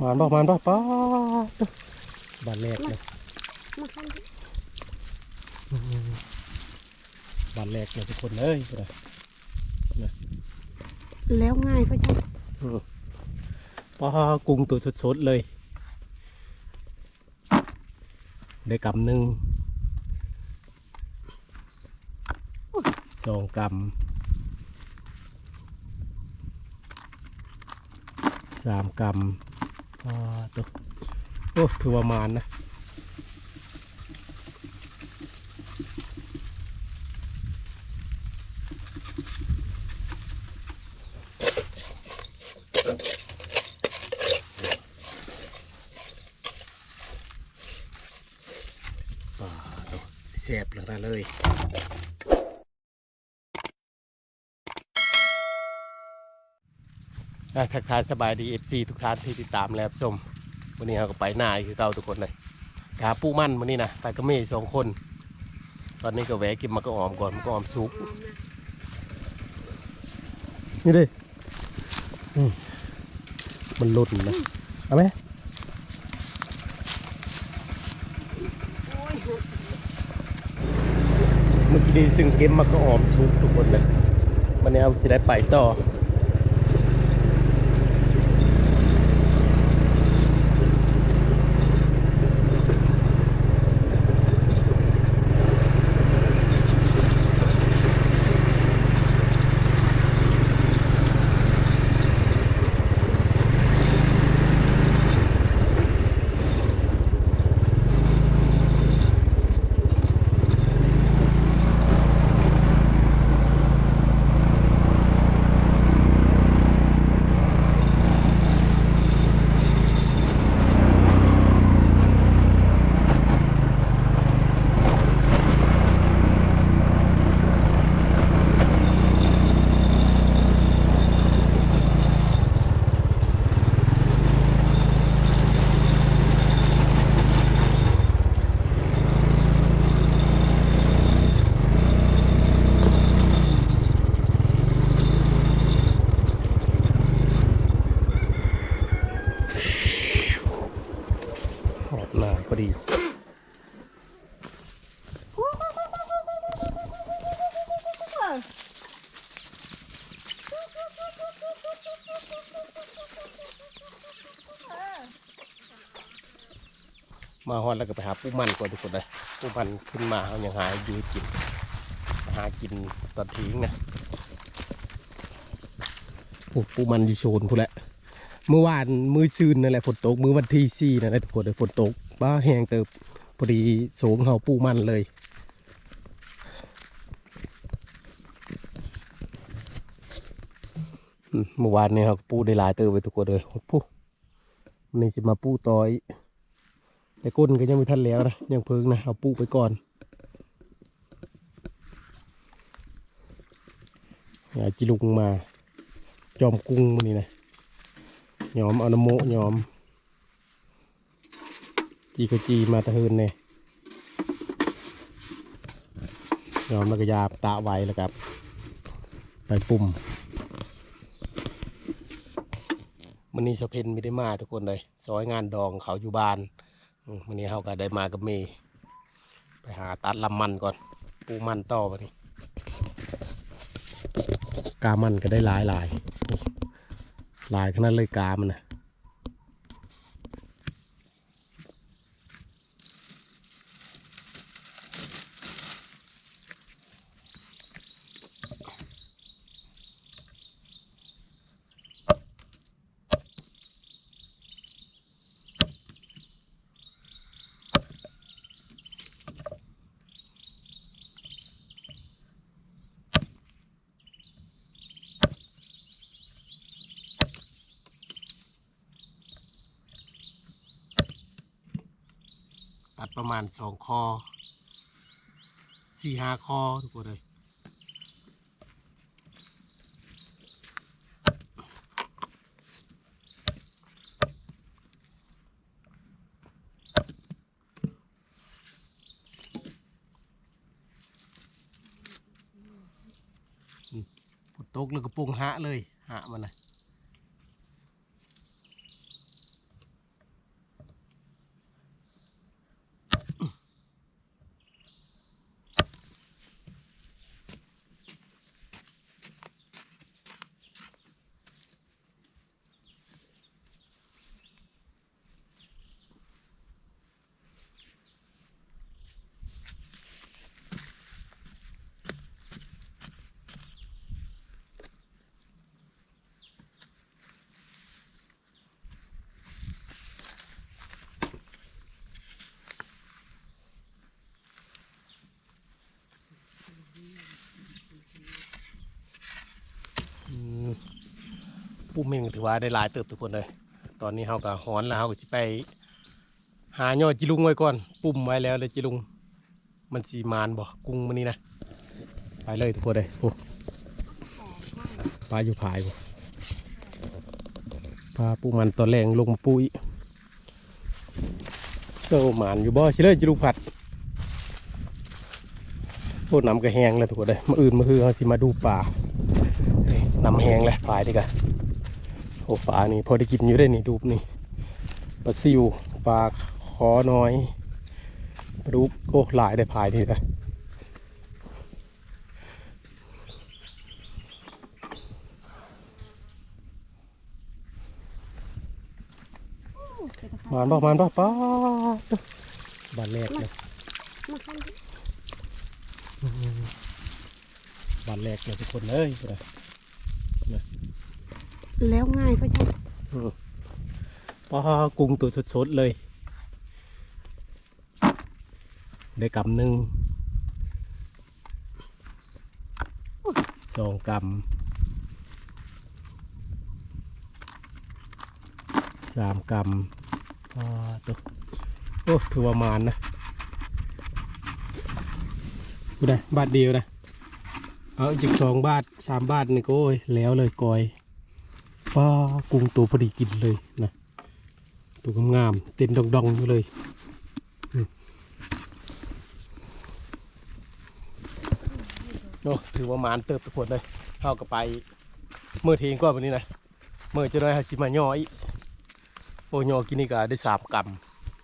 มานบอกมานบอกป้าดบานแรกเลยมาคันบานแรกเลยทุกคนเลยนะแล้วง่ายพระเจ้าป้ากุ้งตัวสดๆเลย ได้กำหนึ่งสองกำสามกำป้า ตัวโอ้ถือว่ามานนะ ป่าตัวแสบแล้วนะเลยอะ ทักทายสบายดีเอฟซีทุกท่านที่ติดตามแล้วชมวันนี้เราก็ไปหน้าคือเก่าทุกคนเลยกาปูมั่นวันนี้นะไปกับเมย์สองคน ตอนนี้ก็แวะกินมะกระออมก่อนมะกระออมซุปนี่ดิมันหลุดนะเอาไหมเมื่อกี้ด้ซึ่งเกมมาก็ออมซุปทุกคนเลยมันนี้เอาสิได้ไปต่ออกหน้าพอดี มาฮอดแล้วก็ไปหาปูมันก่อนทุกคนเลยปูมันขึ้นมาเขาอยังหาอยู่กิน หากินตอนทิ้งนะโอ้ปูมันอยู่โซนพูนแหละเมื่อวานมือซืนนั่นแหละฝนตกมือวันที่สี่นั่นแหละทุกคนเลยฝนตกบ้าแหงเติบพอดีโสงเขาปูมันเลยเมื่อวานเนี่ยเขาปูได้หลายเติบไปทุกคนเลยปูวันนี่จะมาปูต่อย แต่ก้นก็ยังไม่ทันแล้วนะยังเพิงนะเอาปูไปก่อนอาจิลุงมา จอมกุ้งมันนี่นะยอมเอานโมยอม จีก็จีมาตะเฮินเนี่ยยอมแล้วก็ยาตะไว้แล้วครับ ไปปุ่มมันนี้สะเพนไม่ได้มาทุกคนเลยซอยงานดองเขาอยู่บ้าน วันนี้เขาก็ได้มากับเมย์ไปหาตัดลำมันก่อน ปูมันต่อไปนี่กามันก็ได้หลายหลายหลายขนาดเลยกามันนะ ประมาณสองคอสี่ห้าคอทุกคนเลยตกแล้วก็ปุงหะเลยหะมันนะ มเองถือว่าได้หลายเติบทุกคนเลย ตอนนี้เขาก็หอนแล้วเขาก็จะไป หาย่อจิลุงไว้ก่อน ปุ่มไว้แล้วเลยจิลุง มันสีมานบ่กุ้งมันนี่นะ ไปเลยทุกคนเลยโอ้ปลาอยู่ผายบ่ปลาปูมันตอนแรงลงมาปุยเจ้าหมานอยู่บ่สิเลยจิลุงผัดโอ้น้ำก็แห้งแล้วทุกคนเลยมาอื่นมาคือเขาสิมาดูปลาน้ำแห้งแล้วผายดีกว่า โอ้ปลานี่พอได้กินอยู่ได้นี่ดูนี่ปลาซิวปลาขอน้อยปลาดุกโอ้หลายได้ผายดีกว่ามานบ่มานบ่ป้าดบ้านแรกเลยมาขั้นบ้านแรกเลยทุกคนเลยนะ แล้วง่ายพระเจ้าป้ากุ้งตัวสดๆเลย ได้กำหนึ่งสองกำสามกำป้าตัวโอ้ถือว่ามานนะกูได้บาทเดียวนะ เอาอีกสองบาทสามบาทนี่ก็โอ้ยแล้วเลยกอย ป้ากุ้งตัวพอดีกินเลยนะตัวงามๆเต็มดองๆอยู่เลยโอ้ถือว่ามานเติบทุกคนเลยเข้ากับไปเมื่อเทงก็วันนี้นะเมื่อจะได้ฮาสิมาย่ออีโอ้ย่อกินนี่ก็ได้สามก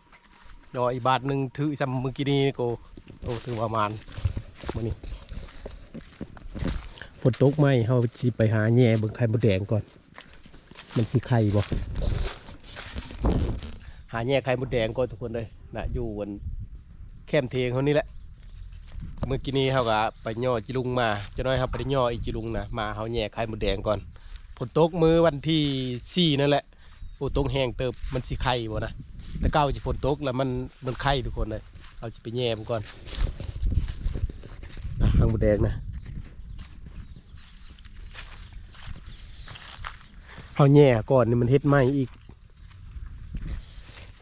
ำย่ออีบาทหนึ่งถือจำมือกินนี่ก็โอ้ถือว่ามานมื่อนี้ฝนตกไหมเขาสิไปหาแง่เบิ่งไข่มดแดงก่อน มันสิไข่บ่หาแง่ไข่มดแดงก่อนทุกคนเลยนะอยู่บนแคมเทงเขานี่แหละ เมื่อกี้นี้เขาก็ไปย่อจิลุงมาจะน้อยเขาไปย่ออีจิลุงนะมาเขาแง่ไข่มดแดงก่อนฝนตกมือวันที่สี่นั่นแหละโอ้ตกแห้งเติบมันสิไข่บ่นะแต่เก้าจะฝนตกแล้วมันมันไข่ทุกคนเลยเขาจะไปแง่มก่อนนะไข่มดแดงนะ เขาแง่ก่อนนี่มันเฮ็ดไหมอีก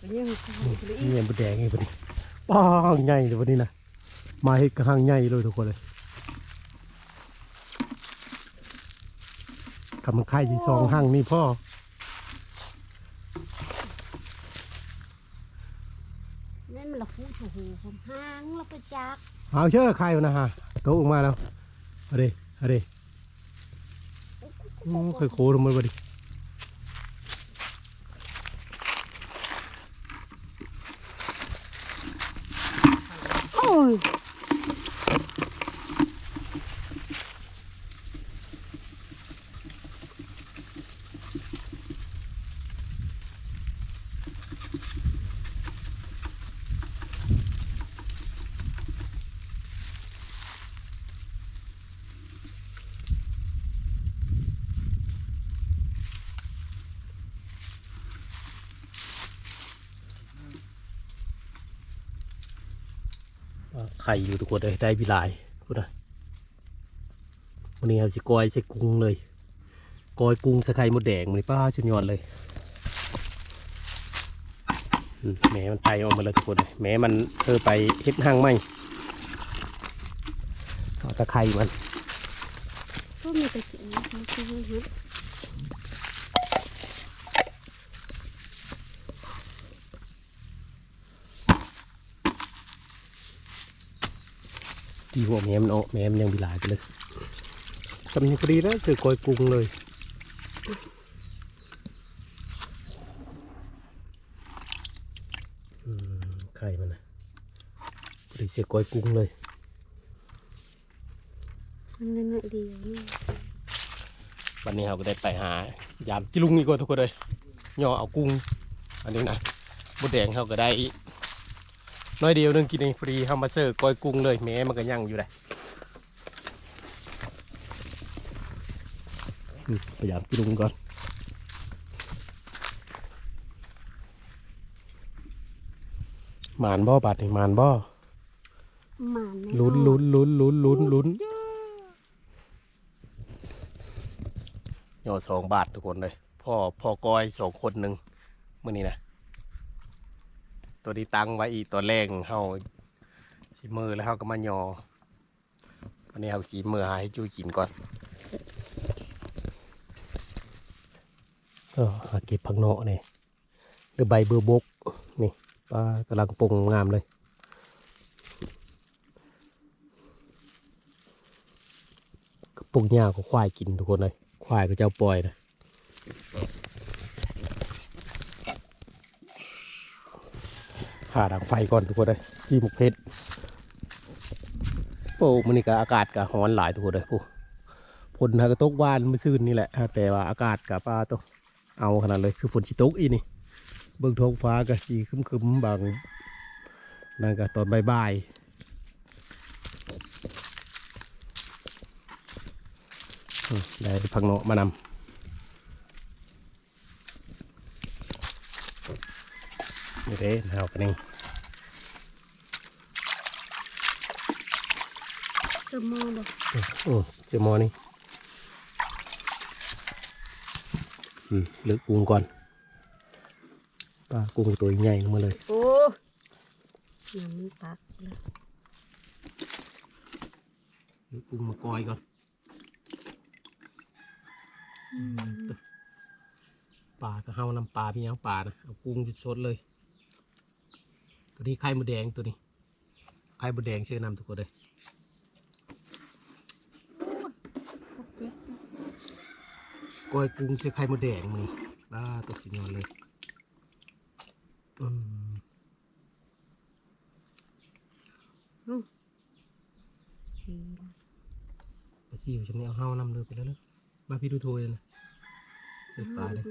เรื่องข้าวเลยเงี้ยบดแดงไงพอดีป้างใหญ่เลยวันนี้นะมาให้กระหังใหญ่เลยทุกคนเลยกำลังไข่ที่สองห้างนี่พ่อนั่นมันละฟูโอ้โหผมห้างเราไปจักเอาเชื่อไข่นะฮะโตออกมาแล้วเอาดิเอาดิโอ้เคยโคลงมาบ่ดิโอ้ย ไข่อยู่ทุกคนเลยได้พิลายพูดนะวันนี้เอาสิกอยใส่กุ้งเลยกอยกุ้งใส่ไข่มดแดงมันป้าชุนยอดเลยแหม่มันไปออกมาเลยทุกคนเลยแหม่มันเธอไปเฮ็ดห้างไหมเอาตะไคร่มันก็มีแต่สิ่งนี้มันคือเยอะ ที่หัวแหม่มันออกแหม่มันยังมีหลายไปเลยสำนีพอดีแล้วเสือกอยกุ้งเลยอืมไข่มันนะพอดีเสือกอยกุ้งเลยมันนั่นน่ะดีนี่วันนี้เราก็ได้ไปหายามจิลุงอีกว่าทุกคนเลยย่อเอากุ้งอันนี้นะบดแดงเขาก็ได้ น้อยเดียวหนึงกินเองพอดีเขามาเสิร์ฟกอยกุ้งเลยแม้มันก็ยั่งอยู่เลยอืมพยายามจิลุงก่อนหมานบ่บาดนี่หมานบ่หมานแลุ้นลุ้นลุ้นลุ้นลุ้นลุ้นย่อสองบาททุกคนเลยพ่อพ่อกอยสองคนหนึ่งมื่อนี้นะ ตัวนี้ตั้งไว้อีกตัวแรงเฮาสีมือแล้วเฮาก็มายอวันนี้เฮาสีมือหาให้จูกินก่อนก็หาเก็บผักเนาะนี่หรือใบเบอร์บกนี่ปลากำลังปรุงงามเลยปลูกหญ้าก็ควายกินทุกคนเลยควายก็เจ้าปล่อยนะ หาดังไฟก่อนทุกคนเลยที่มุกเพชรโอ้มันนี่ก็อากาศก็ร้อนหลายทุกคนเลยผู้ฝนฮะก็ตกวานเมื่อซื่นนี่แหละฮะแต่ว่าอากาศกับปลาตกเอาขนาดเลยคือฝนชิตกอีนี่ เบื้องท้องฟ้าก็สีครึมๆบางนั่นก็ตอนบ่ายๆได้พักโนาะมานำ นี่เด้เอากันเองสมอบ่อืมเจอหมอนี่อืมเลือกกุ้งก่อนปลากุ้งตัวใหญ่ลงมาเลย โอ้น้ำมันปักเลยเลือกกุ้งมากอยก่อนปลาก็เฮาน้ำปลาพี่ยังปลานะเอากุ้งจุดสดเลย ตัวนี้ไข่มดแดงตัวนี้ ไข่มดแดงเชื่อนำทุกคนเลยเจ็บก้อยกุ้งเสื้อไข่มดแดงมือบ้าตกสิยอนเลยอืมทีปลาซิวฉันนี่เอาเฮานำเลยไปแล้วเลยมาพี่ดูโทยเลยนะเสื้อปลาเลย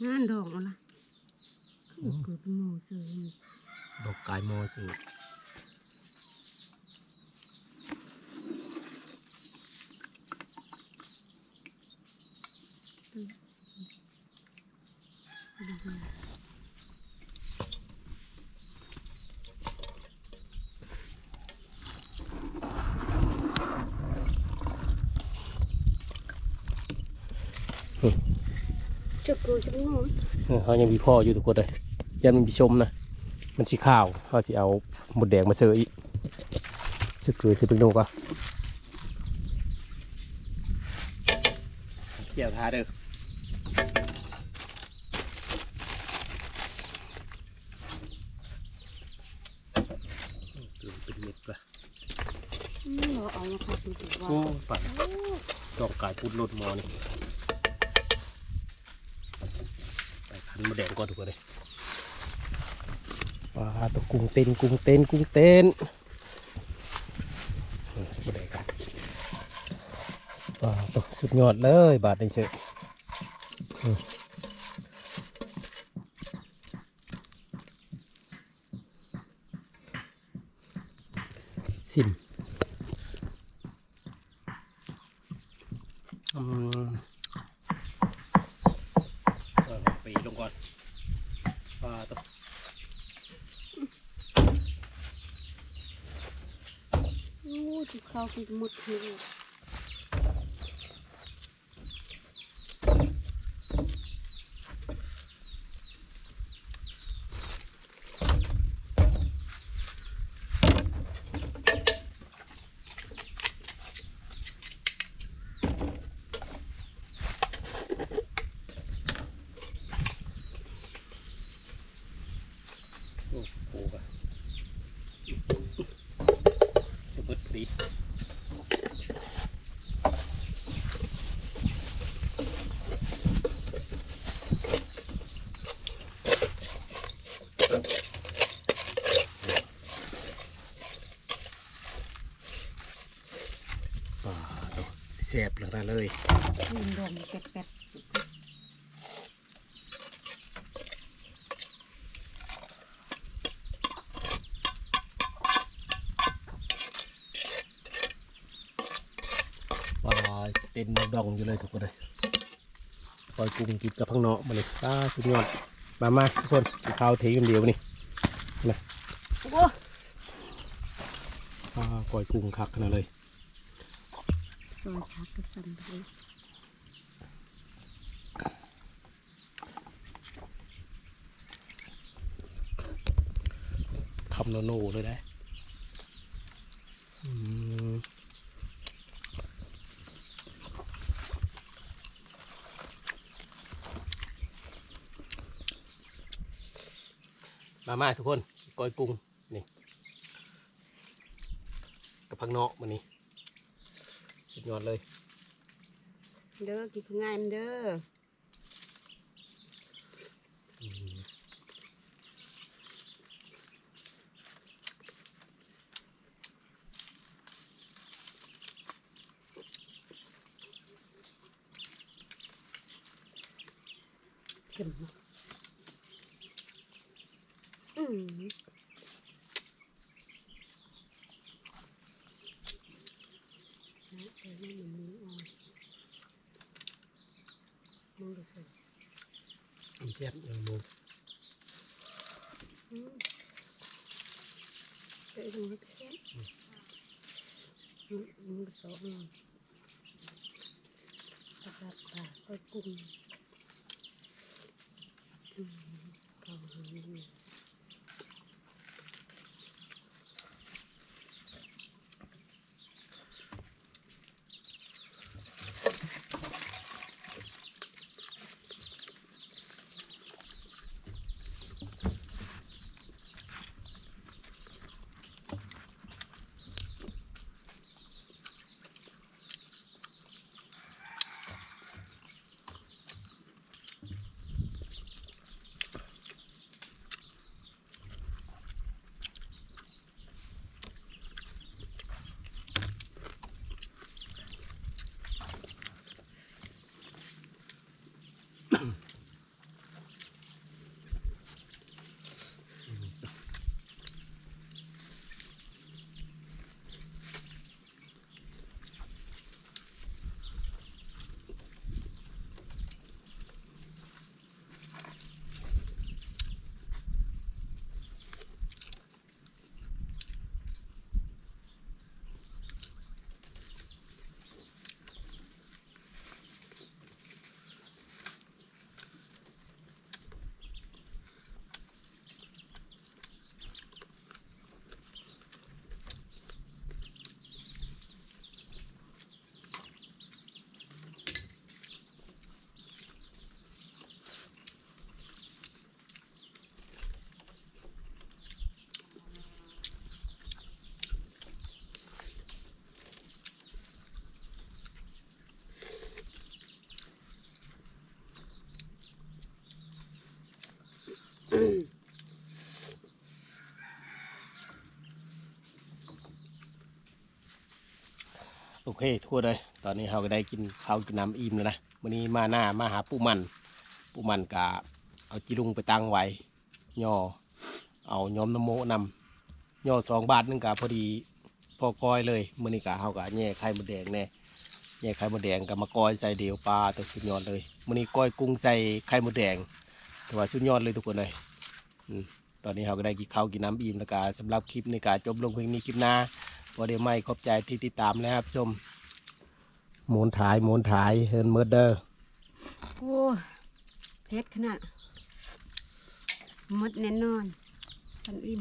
งใส่กันงานดอกเอะล่ะคือเกิดโมเสยนี่ดอกกายมอสือ ดีดี จะ เกิดจะงงเออเขายังมีพ่ออยู่ทุกคนเลยยันมันมีชมนะ มันสีข้าวเขาจะเอาหมดแดงมาเสืออีกสึกเกลือสึกเป็นโนก็เกี่ยวทาเด้อเกลือเป็นเม็ดปะเราเอามาคัดดูว่าโอ้ปัดดอกกายพูดลดมอนี่ไป ขันมาแดงก่อนทุกคนเลยปลาตะกุ้งเต้นกุ้งเต้นกุ้งเต้นมาแดงกันปลาตกสุดยอดเลยบาทนี้เชยซิม อืมเออปีลงก่อนปลาตก โอ้จุก เขาคือหมดเลย โอ้โหกะจะเบิดปรีดปลาตก แสบแล้วนะเลยยืนดมแป๊ดปลาเต้นดองๆอยู่เลยทุกคนเลยปล่อยกุ้งกินกับพังเนาะมาเลยปลาสุดยอดมามาทุกคนกินข้าวเทกันเดียวนี่นะโอ้อ่าก้อยกุ้งคักขนาดเลย ซอยผักกระสันไปเลยคำโนโนเลยได้อืมมามาทุกคนก้อยกุ้งนี่กับพักเนาะมันนี่ สุดยอดเลย เด้อกินข้าวง่ายมันเด้อเข็มเนาะอืมนะเดี๋ยวนี่มันมีอ่อนมึงดูสิ มีเสียบยังมูเดี๋ยวดูให้เสียอืมมึงสองตัดตัดตาก็กุ้ง เคทั่วเลย ตอนนี้เราก็ได้กินข้าวกินน้ำอิ่มแล้วนะวันนี้มาหน้ามาหาปูมัน ปูมันกะเอาจิลุงไปตั้งไว้ย่อเอาย้อมน้ำโมนำย่อสองบาทนึงกะพอดีพอกอยเลยมื่อนี้กะเขากะแย่ไข่มดแดงแน่แย่ไข่มดแดงกับมากอยใส่เดียวปลาตัวสุดยอดเลยมื่อนี้กอยกุ้งใส่ไข่มดแดงถือว่าสุดยอดเลยทุกคนเลยตอนนี้เราก็ได้กินข้าวกินน้ำอิ่มแล้วกะสำหรับคลิปในการจบลงเพียงนี้คลิปหน้า พอได้ไม่ขอบใจที่ติดตามนะครับชมหมุนถ่ายหมุนถ่ายเฮิร์นเมอร์เดอร์โอ้เพชรขนาดมดแน่นอนตันอิ่ม